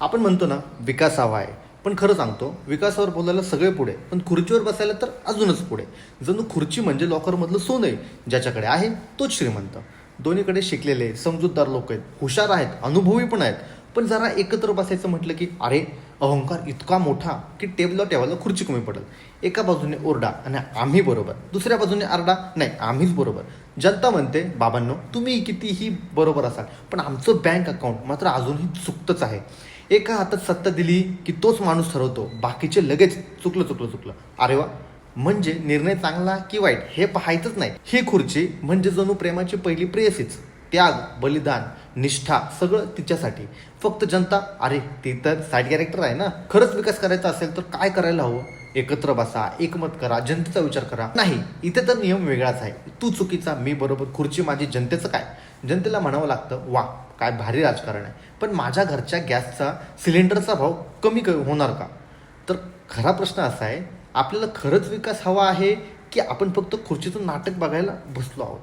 आपण म्हणतो ना विकास हवा आहे. पण खरं सांगतो विकासावर बोलायला सगळे पुढे पण खुर्चीवर बसायला तर अजूनच पुढे. जणू खुर्ची म्हणजे लॉकरमधलं सोनं आहे ज्याच्याकडे आहे तोच श्रीमंत. दोन्हीकडे शिकलेले समजूतदार लोक आहेत हुशार आहेत अनुभवी पण आहेत. पण जरा एकत्र बसायचं म्हटलं की अरे अहंकार इतका मोठा की टेबलवर ठेवायला खुर्ची कमी पडेल. एका बाजूने ओरडा आणि आम्ही बरोबर. दुसऱ्या बाजूने आरडा नाही आम्हीच बरोबर. जनता म्हणते बाबांनो तुम्ही कितीही बरोबर असाल पण आमचं बँक अकाउंट मात्र अजूनही चुकतंच आहे. एका हातात सत्ता दिली की तोच माणूस ठरवतो. बाकीचे लगेच चुकलं चुकलं चुकलं. अरे वा. म्हणजे निर्णय चांगला की वाईट? हे पाहायचंच नाही. ही खुर्ची म्हणजे जणू प्रेमाची पहिली प्रेयसीच. त्याग बलिदान निष्ठा सगळं तिच्यासाठी. फक्त जनता अरे ती तर साईड कॅरेक्टर आहे ना. खरंच विकास करायचा असेल तर काय करायला हवं? एकत्र बसा एकमत करा जनतेचा विचार करा. नाही इथे तर नियम वेगळाच आहे. तू चुकीचा मी बरोबर खुर्ची माझी जनतेचं काय? जनतेला म्हणावं लागतं वा काय भारी राजकारण आहे. पण माझ्या घरच्या गॅसचा सिलेंडरचा भाव कमी क- होणार का? तर खरा प्रश्न असा आहे आपल्याला खरंच विकास हवा आहे की आपण फक्त खुर्चीचं नाटक बघायला बसलो आहोत?